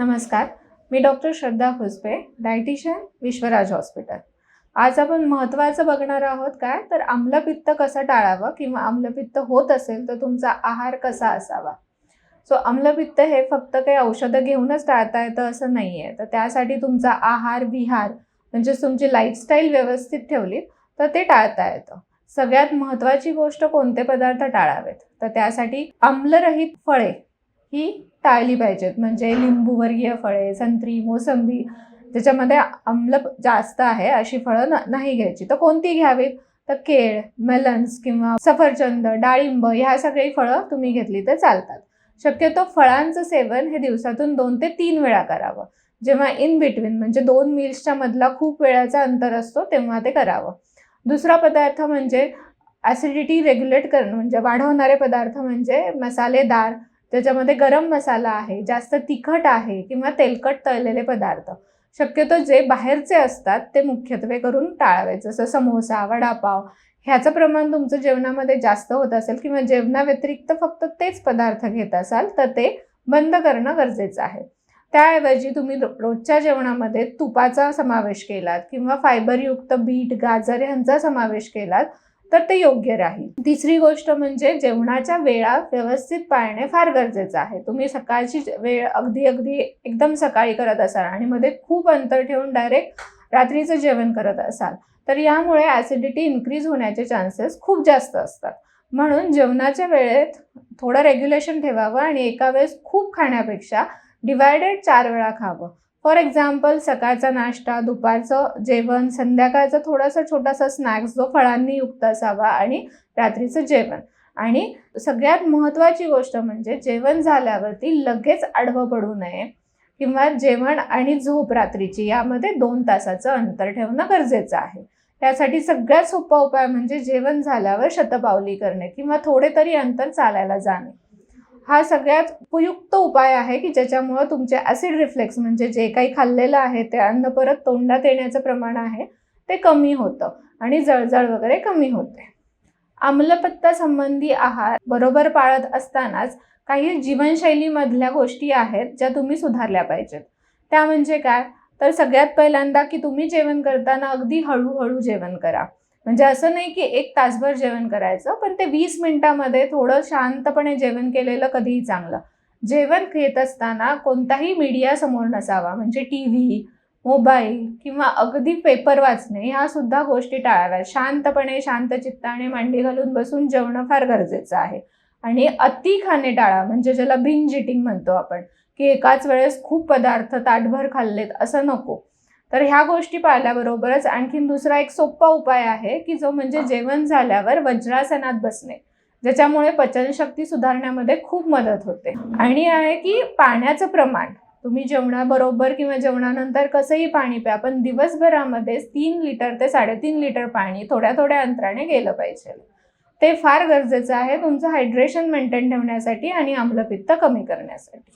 नमस्कार मी doctor Shraddha Khuspe dietitian Vishwaraj hospital. आज आपण महत्त्वाचं बघणार आहोत काय? तर आम्लपित्त कसं टाळावं किंवा आम्लपित्त होत असेल तर तुमचा आहार कसा असावा? सो आम्लपित्त हे फक्त काही औषधं घेऊनच टाळता येतं असं नाही आहे तर त्यासाठी तुमचा आहार विहार म्हणजे तुमची लाईफस्टाईल व्यवस्थित ठेवली तर ते टाळता येतं. सगळ्यात महत्त्वाची गोष्ट कोणते पदार्थ टाळावेत? तर त्यासाठी आम्लरहित फळे ही टाळली पाहिजेत. म्हणजे लिंबूवर्गीय फळे संत्री मोसंबी ज्याच्यामध्ये आम्ल जास्त आहे अशी फळं न- नाही घ्यायची. तर कोणती घ्यावीत? तर केळ मेलन्स किंवा सफरचंद डाळिंब ह्या सगळी फळं तुम्ही घेतली तर चालतात. शक्यतो फळांचं सेवन हे दिवसातून दोन ते तीन वेळा करावं. जेव्हा इन बिटवीन म्हणजे दोन मिल्सच्या मधला खूप वेळाचा अंतर असतो तेव्हा ते करावं. दुसरा पदार्थ म्हणजे ॲसिडिटी रेग्युलेट करणं म्हणजे वाढवणारे पदार्थ म्हणजे मसालेदार त्याच्यामध्ये गरम मसाला आहे जास्त तिखट आहे किंवा तेलकट तळलेले पदार्थ. शक्यतो जे बाहेरचे असतात ते मुख्यत्वे करून टाळावे. जसं समोसा वडापाव ह्याचं प्रमाण तुमचं जेवणामध्ये जास्त होत असेल किंवा जेवणाव्यतिरिक्त फक्त तेच पदार्थ घेत असाल तर ते बंद करणं गरजेचं आहे. त्याऐवजी तुम्ही रोजच्या जेवणामध्ये तुपाचा समावेश केलात किंवा फायबरयुक्त बीट गाजर ह्यांचा समावेश केलात तर ते योग्य राहील. तिसरी गोष्ट म्हणजे जेवणाच्या वेळा व्यवस्थित पाळणे फार गरजेचं आहे. तुम्ही सकाळची वेळ अगदी अगदी एकदम सकाळी करत असाल आणि मध्ये खूप अंतर ठेवून डायरेक्ट रात्रीचं जेवण करत असाल तर यामुळे ॲसिडिटी इन्क्रीज होण्याचे चान्सेस खूप जास्त असतात. म्हणून जेवणाच्या वेळेत थोडं रेग्युलेशन ठेवावं आणि एका वेळेस खूप खाण्यापेक्षा डिवायडेड चार वेळा खावं. फॉर एक्झाम्पल सकाळचा नाश्ता दुपारचं जेवण संध्याकाळचं थोडासा छोटासा स्नॅक्स जो फळांनी युक्त असावा आणि रात्रीचं जेवण. आणि सगळ्यात महत्त्वाची गोष्ट म्हणजे जेवण झाल्यावरती लगेच आडवं पडू नये किंवा जेवण आणि झोप रात्रीची यामध्ये दोन तासाचं अंतर ठेवणं गरजेचं आहे. त्यासाठी सगळ्यात सोपा उपाय म्हणजे जेवण झाल्यावर शतपावली करणे किंवा थोडे तरी अंतर चालायला जाणे. हा सगळ्यात उपयुक्त उपाय आहे की ज्याच्यामुळं तुमचे ॲसिड रिफ्लेक्स म्हणजे जे काही खाल्लेलं आहे ते अन्न परत तोंडात येण्याचं प्रमाण आहे ते कमी होतं आणि जळजळ वगैरे कमी होते. आम्लपत्ता संबंधी आहार बरोबर पाळत असतानाच काही जीवनशैलीमधल्या गोष्टी आहेत ज्या तुम्ही सुधारल्या पाहिजेत. त्या म्हणजे काय? तर सगळ्यात पहिल्यांदा की तुम्ही जेवण करताना अगदी हळूहळू जेवण करा. म्हणजे असं नाही की एक तासभर जेवण करायचं पण ते वीस मिनिटामध्ये थोडं शांतपणे जेवण केलेलं कधीही चांगलं. जेवण घेत असताना कोणताही मीडिया समोर नसावा म्हणजे टी व्ही मोबाईल किंवा अगदी पेपर वाचणे ह्या सुद्धा गोष्टी टाळाव्यात. शांतपणे शांत चित्ताने मांडी घालून बसून जेवणं फार गरजेचं आहे. आणि अति खाणे टाळा म्हणजे ज्याला बिंज इटिंग म्हणतो आपण की एकाच वेळेस खूप पदार्थ ताटभर खाल्लेत असं नको. तर ह्या गोष्टी पाळल्याबरोबरच आणखीन दुसरा एक सोपा उपाय आहे की जो म्हणजे जेवण झाल्यावर वज्रासनात बसणे ज्याच्यामुळे पचनशक्ती सुधारण्यामध्ये खूप मदत होते. आणि आहे की पाण्याचं प्रमाण. तुम्ही जेवणाबरोबर किंवा जेवणानंतर कसंही पाणी प्या पण दिवसभरामध्ये तीन लिटर ते साडेतीन लिटर पाणी थोड्या थोड्या अंतराने गेलं पाहिजे. ते फार गरजेचं आहे तुमचं हायड्रेशन मेंटेन ठेवण्यासाठी आणि आम्लपित्त कमी करण्यासाठी.